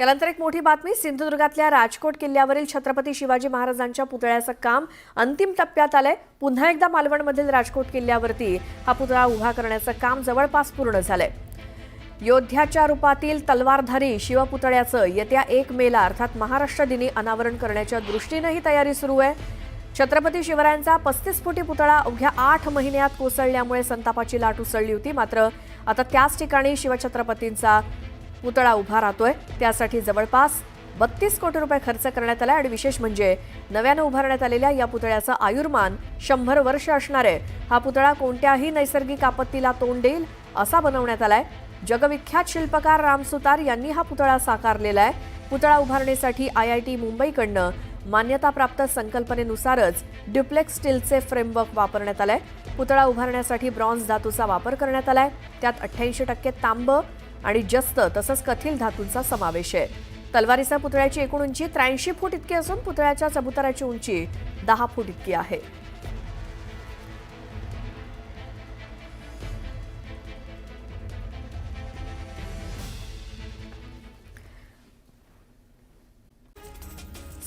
यानंतर एक मोठी बातमी सिंधुदुर्गातल्या राजकोट किल्ल्यावरील छत्रपती शिवाजी महाराजांच्या पुतळ्याचं काम अंतिम टप्प्यात आलंय. पुन्हा एकदा मालवणमधील राजकोट किल्ल्यावरती हा पुतळा उभा करण्याचं काम जवळपास पूर्ण झालंय. योद्ध्याच्या रूपातील तलवारधारी शिवपुतळ्याचं येत्या एक मेला अर्थात महाराष्ट्र दिनी अनावरण करण्याच्या दृष्टीनं ही तयारी सुरू आहे. छत्रपती शिवरायांचा पस्तीस फुटी पुतळा अवघ्या आठ महिन्यात कोसळल्यामुळे संतापाची लाट उसळली होती. मात्र आता त्याच ठिकाणी शिवछत्रपतींचा पुतळा उभा राहतोय. त्यासाठी जवळपास बत्तीस कोटी रुपये खर्च करण्यात आला आणि विशेष म्हणजे नव्यानं उभारण्यात आलेल्या या पुतळ्याचं आयुर्मान शंभर वर्ष असणार आहे. हा पुतळा कोणत्याही नैसर्गिक आपत्तीला तोंड देईल असा बनवण्यात आलाय. जगविख्यात शिल्पकार राम सुतार यांनी हा पुतळा साकारलेला आहे. पुतळा उभारणीसाठी आय आय टी मुंबईकडनं मान्यताप्राप्त संकल्पनेनुसारच ड्युप्लेक्स स्टीलचे फ्रेमवर्क वापरण्यात आलंय. पुतळा उभारण्यासाठी ब्रॉन्झ धातूचा वापर करण्यात आलाय. त्यात अठ्ठ्याऐंशी टक्के तांब आणि जस्त तसंच कथील धातूंचा समावेश आहे. तलवारीचा पुतळ्याची एकूण उंची त्र्याऐंशी फूट इतकी असून पुतळ्याच्या चबुतराची उंची दहा फूट इतकी आहे.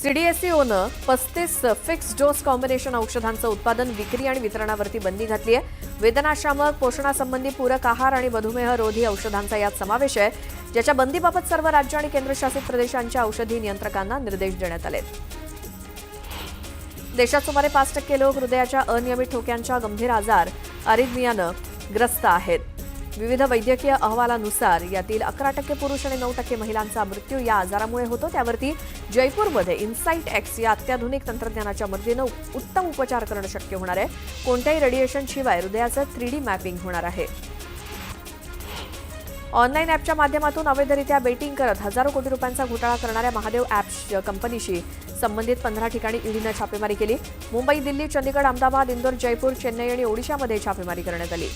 सीडीएसईओनं पस्तीस फिक्स डोस कॉम्बिनेशन औषधांचं उत्पादन विक्री आणि वितरणावरती बंदी घातली आहे. वेदनाशामक पोषणासंबंधी पूरक आहार आणि मधुमेह रोधी औषधांचा यात समावेश आहे ज्याच्या बंदीबाबत सर्व राज्य आणि केंद्रशासित प्रदेशांच्या औषधी नियंत्रकांना निर्देश देण्यात आले देशात सुमारे पाच टक्के लोक हृदयाच्या अनियमित ठोक्यांच्या गंभीर आजार अरिदमियानं ग्रस्त आहेत. विविध वैद्यकीय अहवालानुसार यातील अकरा टक्के पुरुष आणि नऊ टक्के महिलांचा मृत्यू या आजारामुळे होतो. त्यावरती जयपूरमध्ये इन्साईट एक्स या अत्याधुनिक तंत्रज्ञानाच्या मदतीनं उत्तम उपचार करणं शक्य होणार आहे. कोणत्याही रेडिएशन शिवाय हृदयाचं थ्री डी मॅपिंग होणार आहे. ऑनलाईन ॲपच्या माध्यमातून अवैधरित्या बेटिंग करत हजारो कोटी रुपयांचा घोटाळा करणाऱ्या महादेव ॲप्स कंपनीशी संबंधित पंधरा ठिकाणी ईडीनं छापेमारी केली. मुंबई दिल्ली चंदीगड अहमदाबाद इंदोर जयपूर चेन्नई आणि ओडिशामध्ये छापेमारी करण्यात आली.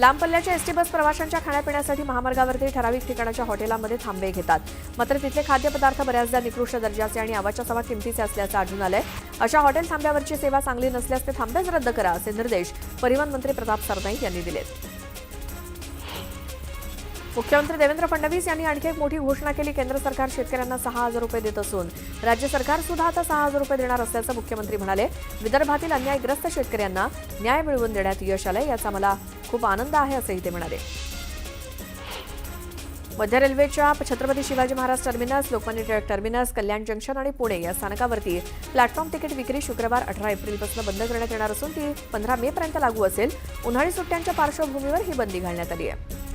लांब पल्ल्याच्या एसटी बस प्रवाशांच्या खाण्यापिण्यासाठी महामार्गावरती ठराविक ठिकाणाच्या हॉटेलांमध्ये थांबे घेतात. मात्र तिथले खाद्यपदार्थ बऱ्याचदा निकृष्ट दर्जाचे आणि आवाच्या सवा किमतीचे असल्याचं आढळून आलंय. अशा हॉटेल थांब्यावरची सेवा चांगली नसल्यास ते थांबेच रद्द करा असे निर्देश परिवहन मंत्री प्रताप सरनाईक यांनी दिलेत. मुख्यमंत्री देवेंद्र फडणवीस यांनी आणखी एक मोठी घोषणा केली. केंद्र सरकार शेतकऱ्यांना सहा हजार रुपये देत असून राज्य सरकार सुद्धा आता सहा हजार रुपये देणार असल्याचं मुख्यमंत्री म्हणाले. विदर्भातील अन्यायग्रस्त शेतकऱ्यांना न्याय मिळवून देण्यात यश आलंय याचा मला खूप आनंद आहे असंही ते म्हणाले. मध्य रेल्वेच्या Chhatrapati Shivaji Maharaj terminus Lokmanya Tilak terminus Kalyan junction आणि पुणे या स्थानकावरती प्लॅटफॉर्म तिकीट विक्री शुक्रवार अठरा एप्रिलपासून बंद करण्यात येणार असून ती पंधरा मे पर्यंत लागू असेल. उन्हाळी सुट्ट्यांच्या पार्श्वभूमीवर ही बंदी घालण्यात आली आहे.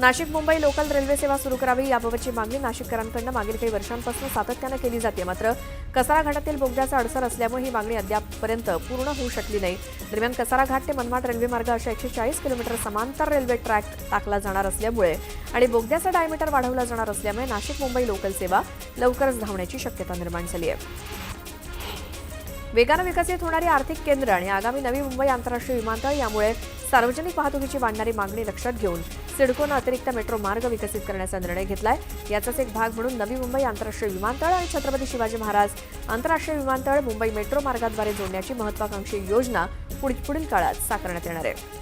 नाशिक मुंबई लोकल रेल्वे सेवा सुरू करावी याबाबतची मागणी नाशिककरांकडून मागील काही वर्षांपासून सातत्यानं केली जाते. मात्र कसारा घाटातील बोगद्याचा अडसर असल्यामुळे ही मागणी अद्यापपर्यंत पूर्ण होऊ शकली नाही. दरम्यान कसारा घाट ते मनमाड रेल्वे मार्ग अशा एकशे चाळीस किलोमीटर समांतर रेल्वे ट्रॅक टाकला जाणार असल्यामुळे आणि बोगद्याचा डायमीटर वाढवला जाणार असल्यामुळे नाशिक मुंबई लोकल सेवा लवकरच धावण्याची शक्यता निर्माण झाली आहे. वेगानं विकसित होणारी आर्थिक केंद्र आणि आगामी नवी मुंबई आंतरराष्ट्रीय विमानतळ यामुळे सार्वजनिक वाहतुकीची वाढणारी मागणी लक्षात घेऊन सिडकोनं अतिरिक्त मेट्रो मार्ग विकसित करण्याचा निर्णय घेतलाय. याचाच एक भाग म्हणून नवी मुंबई आंतरराष्ट्रीय विमानतळ आणि छत्रपती शिवाजी महाराज आंतरराष्ट्रीय विमानतळ मुंबई मेट्रो मार्गाद्वारे जोडण्याची महत्वाकांक्षी योजना पुढील काळात साकारण्यात येणार आहे.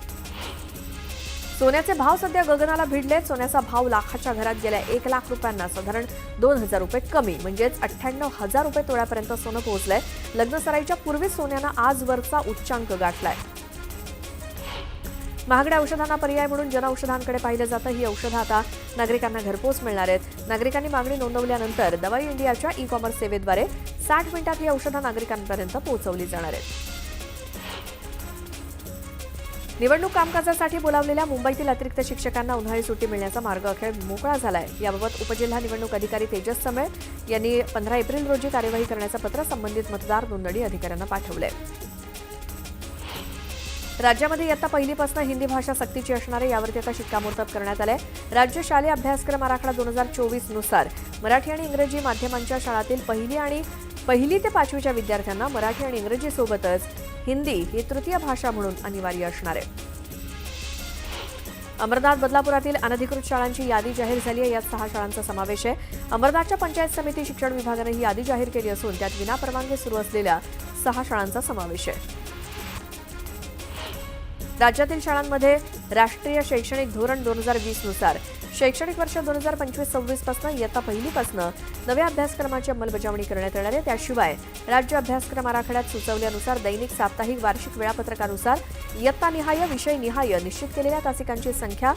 सोन्याचे भाव सध्या गगनाला भिडलेत. सोन्याचा भाव लाखाच्या घरात गेल्या. एक लाख रुपयांना साधारण दोन हजार रुपये कमी. म्हणजेच अठ्ठ्याण्णव हजार रुपये तोळ्यापर्यंत सोनं पोहोचलंय. लग्नसराईच्या पूर्वीच सोन्यानं आजवरचा उच्चांक गाठलाय. महागड्या औषधांना पर्याय म्हणून जनऔषधांकडे पाहिलं जातं. ही औषधं आता नागरिकांना घरपोच मिळणार आहेत. नागरिकांनी मागणी नोंदवल्यानंतर दवाई इंडियाच्या ई कॉमर्स सेवेद्वारे साठ मिनिटात ही औषधं नागरिकांपर्यंत पोहोचवली जाणार आहेत. निवडणूक कामकाजासाठी बोलावलेल्या मुंबईतील अतिरिक्त शिक्षकांना उन्हाळी सुट्टी मिळण्याचा मार्ग अखेर मोकळा झाला आहे याबाबत उपजिल्हा निवडणूक अधिकारी तेजस समेळ यांनी पंधरा एप्रिल रोजी कार्यवाही करण्याचं पत्र संबंधित मतदार नोंदणी अधिकाऱ्यांना पाठवलंय. राज्यामध्ये इयत्ता पहिलीपासून हिंदी भाषा सक्तीची असणार आहे यावरती आता शिक्कामोर्तब करण्यात आलंय. राज्य शालेय अभ्यासक्रम आराखडा दोन हजार चोवीसनुसार मराठी आणि इंग्रजी माध्यमांच्या शाळातील पहिली आणि पहिली ते पाचवीच्या विद्यार्थ्यांना मराठी आणि इंग्रजीसोबतच हिंदी ही तृतीय भाषा म्हणून अनिवार्य असणार आहे. अमरनाथ बदलापुरातील अनधिकृत शाळांची यादी जाहीर झाली आहे. यात सहा शाळांचा समावेश आहे. अमरनाथच्या पंचायत समिती शिक्षण विभागानं ही यादी जाहीर केली असून त्यात विनापरवानगी सुरू असलेल्या सहा शाळांचा समावेश आहे. राज्यातील शाळांमध्ये राष्ट्रीय शैक्षणिक धोरण दोन हजार वीसनुसार शैक्षणिक वर्ष दोन हजार पंचवीस सव्वीसपासून इयत्ता पहिलीपासनं नव्या अभ्यासक्रमाची अंमलबजावणी करण्यात येणार आहे. त्याशिवाय राज्य अभ्यासक्रम आराखड्यात सुचवल्यानुसार दैनिक साप्ताहिक वार्षिक वेळापत्रकानुसार इयत्तानिहाय विषयनिहाय निश्चित केलेल्या तासिकांची संख्या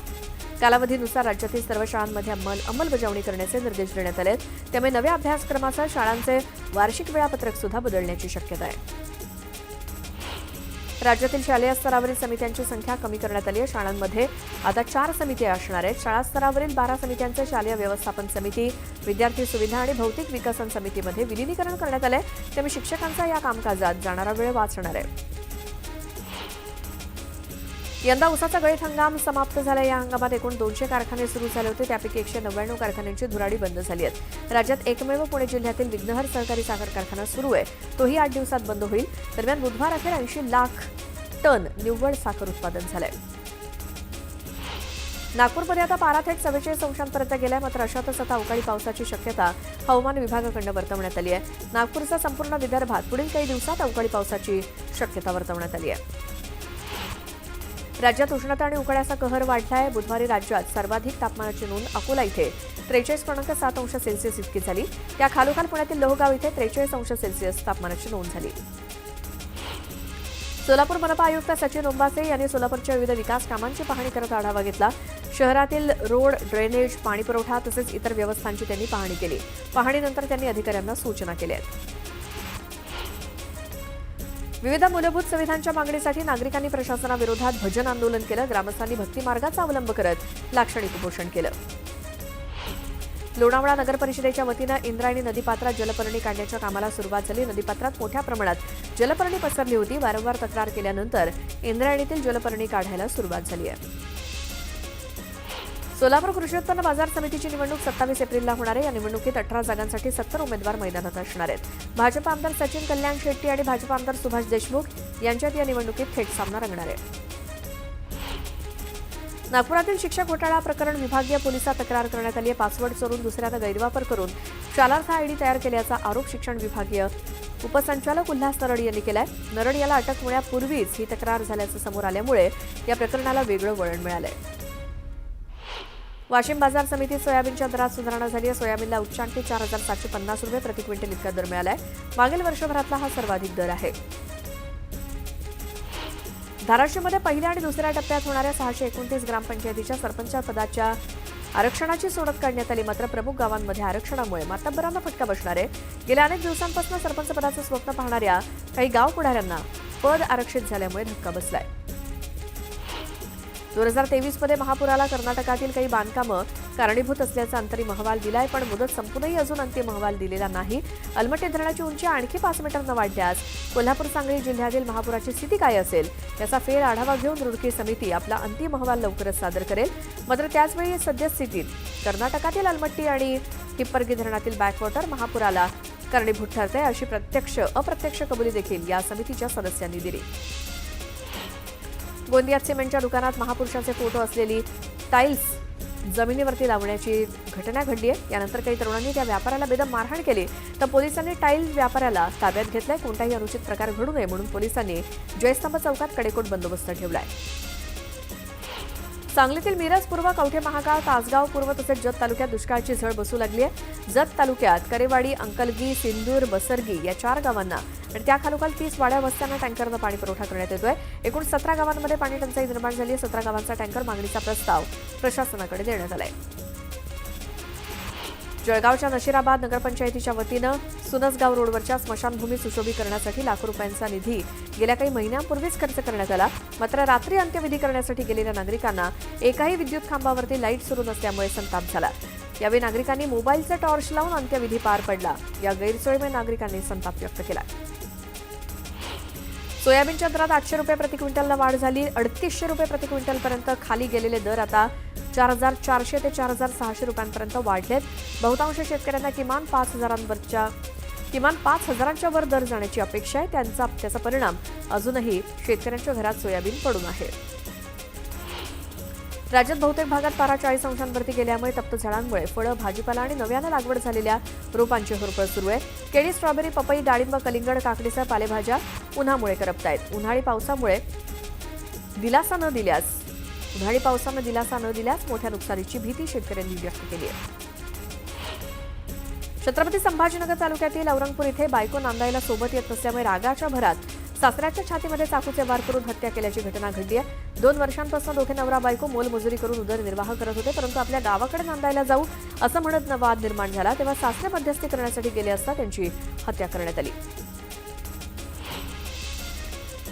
कालावधीनुसार राज्यातील सर्व शाळांमध्ये अंमल अंमलबजावणी करण्याचे निर्देश देण्यात आले आहेत त्यामुळे नव्या अभ्यासक्रमासह शाळांचे वार्षिक वेळापत्रक सुद्धा बदलण्याची शक्यता आहे. राज्यातील शालेय स्तरावरील समित्यांची संख्या कमी करण्यात आली आहे. शाळांमध्ये आता चार समित्या असणार आहेत. शाळा स्तरावरील बारा समित्यांचे शालेय व्यवस्थापन समिती विद्यार्थी सुविधा आणि भौतिक विकसन समितीमध्ये विलिनीकरण करण्यात आले त्यामुळे शिक्षकांचा या कामकाजात जाणारा वेळ वाचणार आहे. यंदा उसाचा गळीत हंगाम समाप्त झाला या हंगामात एकूण दोनशे कारखाने सुरू झाले होते. त्यापैकी एकशे नव्याण्णव कारखान्यांची धुराडी बंद झाली आहेत. राज्यात एकमेव पुणे जिल्ह्यातील विघ्नहर सहकारी साखर कारखाना सुरू आहे. तोही आठ दिवसात बंद होईल. दरम्यान बुधवार अखेर ऐंशी लाख टन निव्वळ साखर उत्पादन झालंय. नागपूरमध्ये आता पारा थेट चव्वेचाळीस अंशांपर्यंत गेलाय. मात्र अशातच आता अवकाळी पावसाची शक्यता हवामान विभागाकडून वर्तवण्यात आली आहे. नागपूरचा संपूर्ण विदर्भात पुढील काही दिवसात अवकाळी पावसाची शक्यता वर्तवण्यात आली आहे. राज्यात उष्णता आणि उकड्याचा कहर वाढला आहे बुधवारी राज्यात सर्वाधिक तापमानाची नोंद अकोला इथे. त्रेचाळीस पूर्णांक सात अंश सेल्सिअस इतकी झाली. त्या खालोखाल पुण्यातील लोहगाव इथे त्रेचाळीस अंश सेल्सिअस तापमानाची नोंद झाली. सोलापूर मनपा आयुक्त सचिन ओंबासे यांनी सोलापूरच्या विविध विकास कामांची पाहणी करत आढावा घेतला. शहरातील रोड ड्रेनेज पाणीपुरवठा तसेच इतर व्यवस्थांची त्यांनी पाहणी केली. पाहणीनंतर त्यांनी अधिकाऱ्यांना सूचना केल्या आहेत. विविध मूलभूत सुविधांच्या मागणीसाठी नागरिकांनी प्रशासनाविरोधात भजन आंदोलन केलं. ग्रामस्थांनी भक्ती मार्गाचा अवलंब करत लाक्षणिक उपोषण केलं. लोणावळा नगर परिषदेच्या वतीनं इंद्रायणी नदीपात्रात जलपर्णी काढण्याच्या कामाला सुरुवात झाली. नदीपात्रात मोठ्या प्रमाणात जलपर्णी पसरली होती. वारंवार तक्रार केल्यानंतर इंद्रायणीतील जलपर्णी काढायला सुरुवात झाली आहे. सोलापूर कृषी उत्पन्न बाजार समितीची निवडणूक सत्तावीस एप्रिलला होणार आहे. या निवडणुकीत अठरा जागांसाठी सत्तर उमेदवार मैदानात असणार आहेत. भाजप आमदार सचिन कल्याण शेट्टी आणि भाजप आमदार सुभाष देशमुख यांच्यात या निवडणुकीत थेट सामना रंगणार आहे. नागपुरातील शिक्षक घोटाळा प्रकरण विभागीय पोलिसात तक्रार करण्यात आली आहे. पासवर्ड चोरून दुसऱ्यानं गैरवापर करून शालार्थ आयडी तयार केल्याचा आरोप शिक्षण विभागीय उपसंचालक उल्हास नरड यांनी केलाय. नरड याला अटक होण्यापूर्वीच ही तक्रार झाल्याचं समोर आल्यामुळे या प्रकरणाला वेगळं वळण मिळालं आहे वाशिम बाजार समितीत सोयाबीनच्या दरात सुधारणा झाली आहे. सोयाबीनला उच्चांकी चार हजार सातशे पन्नास रुपये प्रति क्विंटल इतका दर मिळाला आहे मागील वर्षभरातला हा सर्वाधिक दर आहे. धाराशिवमध्ये पहिल्या आणि दुसऱ्या टप्प्यात होणाऱ्या सहाशे एकोणतीस ग्रामपंचायतीच्या सरपंच पदाच्या आरक्षणाची सोडत काढण्यात आली. मात्र प्रमुख गावांमध्ये आरक्षणामुळे मातब्बरांना फटका बसणार आहे. गेल्या अनेक दिवसांपासून सरपंच पदाचं स्वप्न पाहणाऱ्या काही गाव पुढाऱ्यांना पद आरक्षित झाल्यामुळे धक्का बसलाय. दोन हजार तेवीसमध्ये महापुराला कर्नाटकातील काही बांधकामं कारणीभूत असल्याचा अंतरिम अहवाल दिलाय पण मुदत संपूनही अजून अंतिम अहवाल दिलेला नाही. अलमटे धरणाची उंची आणखी पाच मीटरनं वाढल्यास कोल्हापूर सांगली जिल्ह्यातील महापुराची स्थिती काय असेल? याचा फेर आढावा घेऊन रुडकी समिती आपला अंतिम अहवाल लवकरच सादर करेल. मात्र त्याचवेळी सद्यस्थितीत कर्नाटकातील अलमट्टी आणि हिप्परगी धरणातील बॅकवॉटर महापुराला कारणीभूत ठरते अशी प्रत्यक्ष अप्रत्यक्ष कबुली देखील या समितीच्या सदस्यांनी दिली. गोंदियात सिमेंटच्या दुकानात महापुरुषाचे फोटो असलेली टाईल्स जमिनीवरती लावण्याची घटना घडली आहे. यानंतर काही तरुणांनी त्या व्यापाऱ्याला बेदम मारहाण केली. तर पोलिसांनी टाईल्स व्यापाऱ्याला ताब्यात घेतलाय. कोणताही अनुचित प्रकार घडू नये म्हणून पोलिसांनी जयस्तंभ चौकात कडेकोट बंदोबस्त ठेवलाय. सांगलीतील मिरज पूर्व कवठे महाकाळ तासगाव पूर्व तसेच जत तालुक्यात दुष्काळाची झळ बसू लागली आहे. जत तालुक्यात करेवाडी अंकलगी सिंदूर बसरगी या चार गावांना आणि त्या खालोखाल तीस वाड्या वस्त्यांना टँकरनं पाणी पुरवठा करण्यात येतोय. एकूण सतरा गावांमध्ये पाणी टंचाई निर्माण झाली आहे. सतरा गावांचा टँकर मागणीचा प्रस्ताव प्रशासनाकडे देण्यात आला आहे जळगावच्या नशिराबाद नगरपंचायतीच्या वतीनं सुनसगाव रोडवरच्या स्मशानभूमी सुशोभीकरणासाठी लाखो रुपयांचा निधी गेल्या काही महिन्यांपूर्वीच खर्च करण्यात आला. मात्र रात्री अंत्यविधी करण्यासाठी गेलेल्या नागरिकांना एकाही विद्युत खांबावरती लाइट सुरू नसल्यामुळे संताप झाला. यावेळी नागरिकांनी मोबाईलचा टॉर्च लावून अंत्यविधी पार पडला. या गैरसोयीमुळे नागरिकांनी संताप व्यक्त केला. सोयाबीनच्या दरात आठशे रुपये प्रति क्विंटलला वाढ झाली. अडतीसशे रुपये प्रति क्विंटलपर्यंत खाली गेलेले दर आता चार हजार चारशे ते चार हजार सहाशे रुपयांपर्यंत वाढलेत. बहुतांश शेतकऱ्यांना किमान पाच हजारांवरच्या किमान पाच हजारांच्या वर दर जाण्याची अपेक्षा आहे. त्यांचा त्याचा परिणाम अजूनही शेतकऱ्यांच्या घरात सोयाबीन पडून आहे. राज्यात बहुतेक भागात पारा चाळीस अंशांवरती गेल्यामुळे तप्त झाडांमुळे फळं भाजीपाला आणि नव्यानं लागवड झालेल्या रोपांची होरपळ सुरू आहे. केळी स्ट्रॉबेरी पपई डाळिंब कलिंगड काकडीसह पालेभाज्या उन्हामुळे करपतायत. उन्हाळी पावसामुळे दिलासा न दिल्यास उन्हाळी पावसानं दिलासा न दिल्यास मोठ्या नुकसानीची भीती शेतकऱ्यांनी व्यक्त केली आहे. छत्रपती संभाजीनगर तालुक्यातील औरंगपूर इथे बायको नांदायला सोबत येत नसल्यामुळे रागाच्या भरात सासऱ्याच्या छातीमध्ये चाकूचे वार करून हत्या केल्याची घटना घडली आहे. दोन वर्षांपासून दोघे नवरा बायको मोलमजुरी करून उदरनिर्वाह करत होते परंतु आपल्या गावाकडे नांदायला जाऊ असं म्हणत न वाद निर्माण झाला. तेव्हा सासरे मध्यस्थी करण्यासाठी गेले असता त्यांची हत्या करण्यात आली.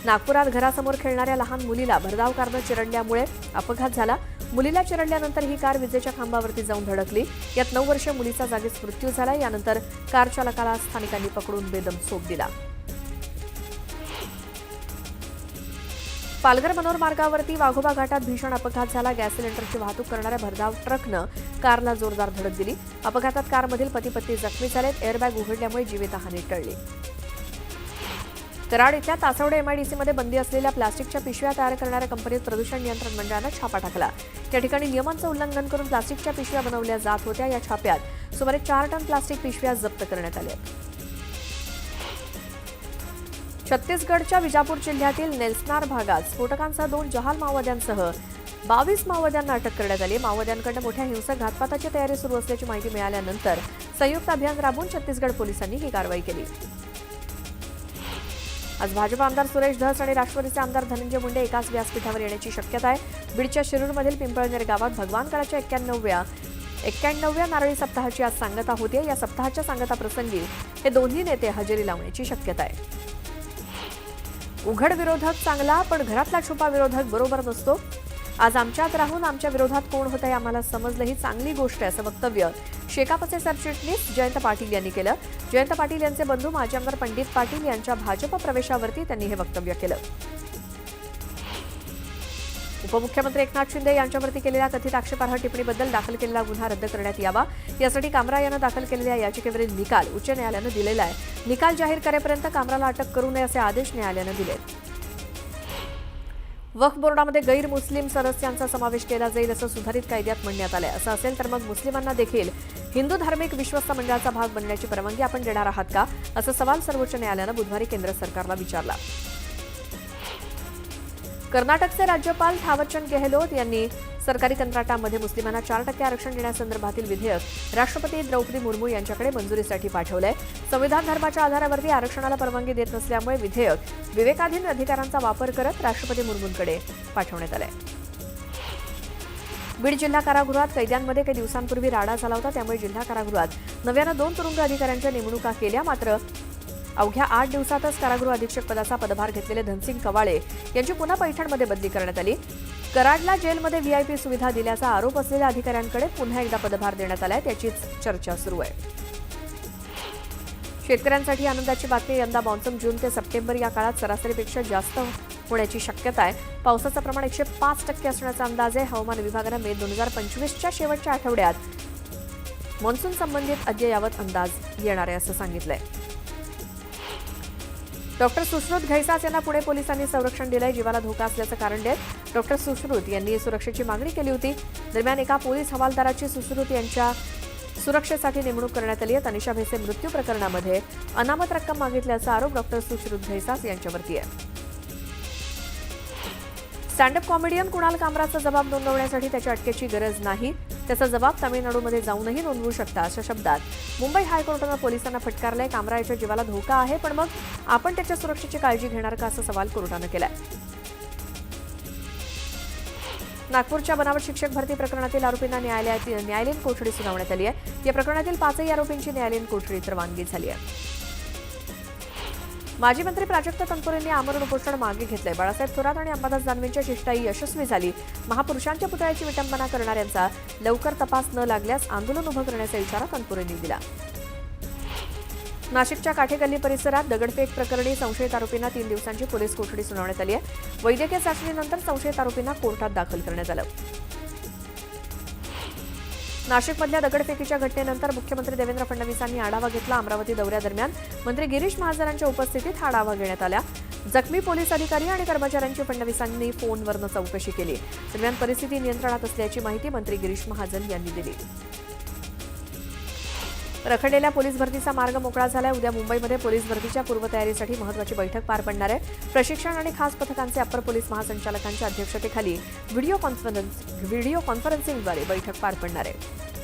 नागपुरात घरासमोर खेळणाऱ्या लहान मुलीला भरधाव कारनं चिरडल्यामुळे अपघात झाला. मुलीला चिरडल्यानंतर ही कार विजेच्या खांबावरती जाऊन धडकली. यात नऊ वर्ष मुलीचा जागीच मृत्यू झाला. यानंतर कार चालकाला स्थानिकांनी पकडून बेदम सोप दिला. पालघर मनोर मार्गावरती वाघोबा घाटात भीषण अपघात झाला. गॅस सिलेंडरची वाहतूक करणाऱ्या भरधाव ट्रकनं कारला जोरदार धडक दिली. अपघातात कारमधील पती पत्नी जखमी झालेत. एअरबॅग उघडल्यामुळे जीवितहानी टळली. कराड इथल्या तासवडे एमआयडीसीमध्ये बंदी असलेल्या प्लास्टिकच्या पिशव्या तयार करणाऱ्या कंपनीत प्रदूषण नियंत्रण मंडळानं छापा टाकला. या ठिकाणी नियमांचं उल्लंघन करून प्लास्टिकच्या पिशव्या बनवल्या जात होत्या. या छाप्यात सुमारे चार टन प्लास्टिक पिशव्या जप्त करण्यात आल्या. छत्तीसगडच्या विजापूर जिल्ह्यातील नेल्सनार भागात स्फोटकांसह दोन जहाल माओवाद्यांसह बावीस माओवाद्यांना अटक करण्यात आली. माओवाद्यांकडे मोठ्या हिंसक घातपाताची तयारी सुरू असल्याची माहिती मिळाल्यानंतर संयुक्त अभियान राबवून छत्तीसगड पोलिसांनी ही कारवाई केली. आज भाजप आमदार सुरेश धस आणि राष्ट्रवादीचे आमदार धनंजय मुंडे एकाच व्यासपीठावर येण्याची शक्यता आहे. बीडच्या शिरूरमधील पिंपळनेर गावात भगवानगडाच्या एक्क्याण्णव्या एक्क्याण्णव्या नारळी सप्ताहाची आज सांगता होती. या सप्ताहाच्या सांगता प्रसंगी हे दोन्ही नेते हजेरी लावण्याची शक्यता आहे. उघड विरोधक चांगला पण घरातला छुपा विरोधक बरोबर असतो आज आमच्यात राहून आमच्या विरोधात कोण होतं हे आम्हाला समजलं. ही चांगली गोष्ट आहे असं वक्तव्य शेकापचे सरचिटणीस जयंत पाटील यांनी केलं. जयंत पाटील यांचे बंधू माजी आमदार पंडित पाटील यांच्या भाजप प्रवेशावरती त्यांनी हे वक्तव्य केलं. उपमुख्यमंत्री एकनाथ शिंदे यांच्यावरती केलेल्या कथित आक्षेपार्ह टिप्पणीबद्दल दाखल केलेला गुन्हा रद्द करण्यात यावा. यासाठी कामरा यानं दाखल केलेल्या याचिकेवरील निकाल उच्च न्यायालयानं दिलेला आहे. निकाल जाहीर करेपर्यंत कामराला अटक करू नये असे आदेश न्यायालयानं दिले वक्फ बोर्डामध्ये गैर मुस्लिम सदस्यांचा समावेश केला जाईल असं सुधारित कायद्यात म्हणण्यात आलंय. असं असेल तर मग मुस्लिमांना देखील हिंदू धार्मिक विश्वस्त मंडळाचा भाग बनण्याची परवानगी आपण देणार आहात का? असा सवाल सर्वोच्च न्यायालयानं बुधवारी केंद्र सरकारला विचारला. कर्नाटकचे राज्यपाल थावरचंद गेहलोत यांनी सरकारी कंत्राटामध्ये मुस्लिमांना चार टक्के आरक्षण देण्यासंदर्भातील विधेयक राष्ट्रपती द्रौपदी मुर्मू यांच्याकडे मंजुरीसाठी पाठवलंय. संविधान धर्माच्या आधारावरती आरक्षणाला परवानगी देत नसल्यामुळे विधेयक विवेकाधीन अधिकारांचा वापर करत राष्ट्रपती मुर्मूंकडे पाठवण्यात आलंय. बीड जिल्हा कारागृहात कैद्यांमध्ये काही दिवसांपूर्वी राडा झाला होता त्यामुळे जिल्हा कारागृहात नव्यानं दोन तुरुंग अधिकाऱ्यांच्या नेमणुका केल्या मात्र अवघ्या आठ दिवसातच कारागृह अधीक्षक पदाचा पदभार घेतलेले धनसिंग कवाळे यांची पुन्हा पैठणमध्ये बदली करण्यात आली. कराडला जेलमध्ये व्हीआयपी सुविधा दिल्याचा आरोप असलेल्या अधिकाऱ्यांकडे पुन्हा एकदा पदभार देण्यात आलाय त्याचीच चर्चा सुरू आहे. शेतकऱ्यांसाठी आनंदाची बातमी यंदा मॉन्सून जून ते सप्टेंबर या काळात सरासरीपेक्षा जास्त होण्याची शक्यता आहे. पावसाचं प्रमाण एकशे पाच टक्के असण्याचा अंदाज आहे. हवामान विभागानं मे दोन हजार पंचवीसच्या शेवटच्या आठवड्यात मॉन्सून संबंधित अद्ययावत अंदाज येणार आहे असं सांगितलंय. डॉक्टर सुश्रुत घैसास यांना पुणे पोलिसांनी संरक्षण दिलंय जीवाला धोका असल्याचं कारण देत डॉक्टर सुश्रुत यांनी सुरक्षेची मागणी केली होती. दरम्यान एका पोलीस हवालदाराची सुश्रुत यांच्या सुरक्षेसाठी नेमणूक करण्यात आली आहे. तनिषा भेसे मृत्यू प्रकरणामध्ये अनामत रक्कम मागितल्याचा आरोप डॉक्टर सुश्रुत घैसास यांच्यावरती आहे. स्टँडअप कॉमेडियन कुणाल कामराचा जबाब नोंदवण्यासाठी त्याच्या अटकेची गरज नाही. त्याचा जबाब तामिळनाडूमध्ये जाऊनही नोंदवू शकता अशा शब्दात. मुंबई हायकोर्टानं पोलिसांना फटकारलंय कामरा याच्या जीवाला धोका आहे पण मग आपण त्याच्या सुरक्षेची काळजी घेणार का असा सवाल कोर्टानं केलाय? नागपूरच्या बनावट शिक्षक भरती प्रकरणातील आरोपींना न्यायालयात न्यायालयीन कोठडी सुनावण्यात आली आहे. या प्रकरणातील पाचही आरोपींची न्यायालयीन कोठडी तर वानगी झाली आहे. माजी मंत्री प्राजक्त तनपुरेंनी आमरण उपोषण मागे घेतलंय. बाळासाहेब थोरात आणि अंबादास दानवेंच्या शिष्टाई यशस्वी झाली. महापुरुषांच्या पुतळ्याची विटंबना करणाऱ्यांचा लवकर तपास न लागल्यास आंदोलन उभं करण्याचा इशारा तनपुरेंनी दिला. नाशिकच्या काठेगल्ली परिसरात दगडफेक प्रकरणी संशयित आरोपींना तीन दिवसांची पोलीस कोठडी सुनावण्यात आली आहे. वैद्यकीय चाचणीनंतर संशयित आरोपींना कोर्टात दाखल करण्यात आलं. नाशिकमधल्या दगडफेकीच्या घटनेनंतर मुख्यमंत्री देवेंद्र फडणवीसांनी आढावा घेतला अमरावती दौऱ्यादरम्यान. मंत्री गिरीश महाजनांच्या उपस्थितीत हा आढावा घेण्यात आला. जखमी पोलीस अधिकारी आणि कर्मचाऱ्यांची फडणवीसांनी फोनवरनं चौकशी केली. दरम्यान परिस्थिती नियंत्रणात असल्याची माहिती मंत्री गिरीश महाजन यांनी दिली. रखडलेल्या पोलीस भरतीचा मार्ग मोकळा झालाय. उद्या मुंबईमध्ये पोलीस भरतीच्या पूर्वतयारीसाठी महत्वाची बैठक पार पडणार आहे. प्रशिक्षण आणि खास पथकांचे अप्पर पोलीस महासंचालकांच्या अध्यक्षतेखाली व्हिडिओ कॉन्फरन्स व्हिडिओ कॉन्फरन्सिंगद्वारे बैठक पार पडणार आहे.